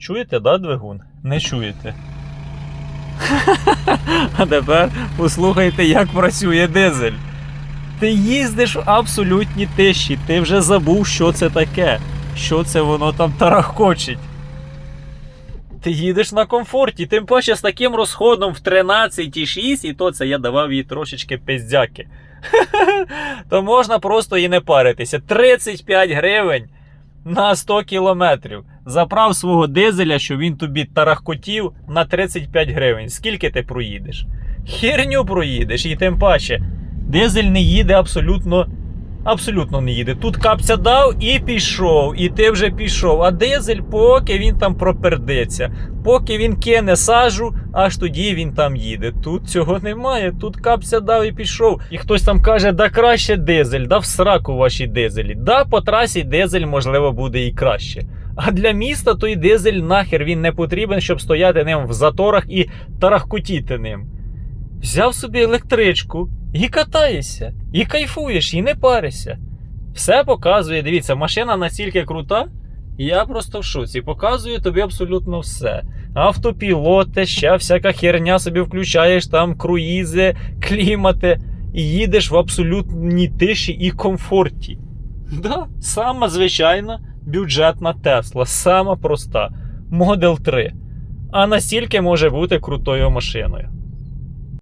Чуєте, да, двигун? Не чуєте. А тепер послухайте, як працює дизель. Ти їздиш в абсолютній тиші, ти вже забув, що це таке, що це воно там тарахкочить. Ти їдеш на комфорті, тим паче з таким розходом в 13,6, і то це я давав їй трошечки пиздяки. То можна просто і не паритися. 35 гривень на 100 кілометрів. Заправ свого дизеля, що він тобі тарахкотів на 35 гривень. Скільки ти проїдеш? Херню проїдеш, і тим паче. Дизель не їде абсолютно. Абсолютно не їде. Тут капця дав і пішов, і ти вже пішов. А дизель, поки він там пропердиться, поки він кине сажу, аж тоді він там їде. Тут цього немає. Тут капця дав і пішов. І хтось там каже, да краще дизель, да в сраку ваші дизелі. Да, по трасі дизель, можливо, буде і краще. А для міста той дизель нахер він не потрібен, щоб стояти ним в заторах і тарахкотіти ним. Взяв собі електричку і катаєшся, і кайфуєш, і не паришся. Все показує, дивіться, машина настільки крута, я просто в шоці. Показує тобі абсолютно все. Автопілоти, ще всяка херня собі включаєш, там круїзи, клімати, і їдеш в абсолютній тиші і комфорті. Да, сама звичайна бюджетна Тесла, сама проста. Model 3. А настільки може бути крутою машиною.